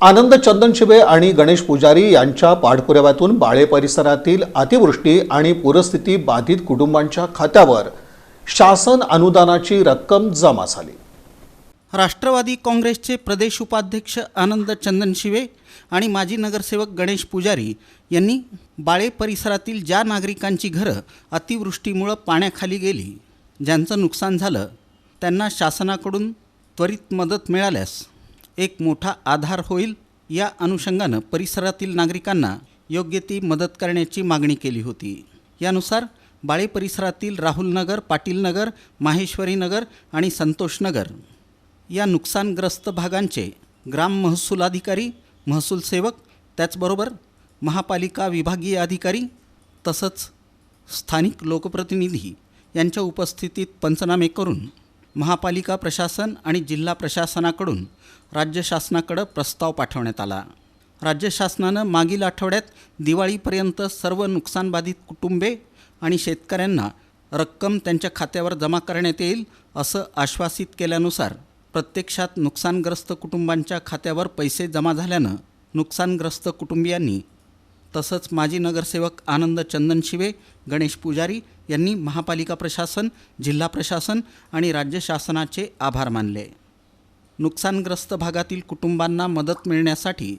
आनंद चंदन शिवे आणि गणेश पुजारी यांच्या पाठपुराव्यातून बाळे परिसरातील अतिवृष्टी आणि पूरस्थिती बाधित कुटुंबांच्या खात्यावर शासन अनुदानाची रक्कम जमा झाली. राष्ट्रवादी काँग्रेसचे प्रदेश उपाध्यक्ष आनंद चंदन शिवे आणि माजी नगरसेवक गणेश पुजारी यांनी बाळे परिसरातील ज्या नागरिकांची घरं अतिवृष्टीमुळं पाण्याखाली गेली ज्यांचं नुकसान झालं त्यांना शासनाकडून त्वरित मदत मिळाल्यास एक मोठा आधार होईल या अनुषंगानं परिसरातील नागरिकांना योग्य ती मदत करण्याची मागणी केली होती. यानुसार बाळे परिसरातील राहुलनगर पाटीलनगर माहेश्वरीनगर आणि संतोषनगर या नुकसानग्रस्त भागांचे ग्राम महसूल अधिकारी महसूल सेवक त्याचबरोबर महापालिका विभागीय अधिकारी तसंच स्थानिक लोकप्रतिनिधी यांच्या उपस्थितीत पंचनामे करून महापालिका प्रशासन आणि जिल्हा प्रशासनाकडून राज्य शासनाकडं प्रस्ताव पाठवण्यात आला. राज्य शासनानं मागील आठवड्यात दिवाळीपर्यंत सर्व नुकसानबाधित कुटुंबे आणि शेतकऱ्यांना रक्कम त्यांच्या खात्यावर जमा करण्यात येईल असं आश्वासित केल्यानुसार प्रत्यक्षात नुकसानग्रस्त कुटुंबांच्या खात्यावर पैसे जमा झाल्यानं नुकसानग्रस्त कुटुंबियांनी तसंच माजी नगरसेवक आनंद चंदन शिवे गणेश पुजारी यांनी महापालिका प्रशासन जिल्हा प्रशासन आणि राज्य शासनाचे आभार मानले. नुकसानग्रस्त भागातील कुटुंबांना मदत मिळण्यासाठी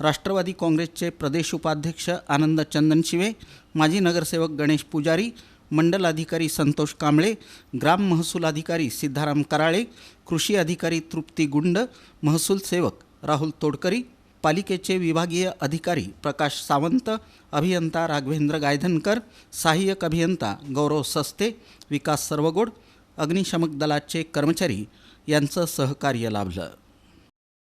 राष्ट्रवादी काँग्रेसचे प्रदेश उपाध्यक्ष आनंद चंदन शिवे माजी नगरसेवक गणेश पुजारी मंडल अधिकारी संतोष कांबळे ग्राम महसूल अधिकारी सिद्धाराम कराळे कृषी अधिकारी तृप्ती गुंड महसूल सेवक राहुल तोडकरी पालिकेचे विभागीय अधिकारी प्रकाश सावंत अभियंता राघवेंद्र गायधनकर सहाय्यक अभियंता गौरव सस्ते विकास सर्वगोड अग्निशमक दलाचे कर्मचारी यांचं सहकार्य लाभलं.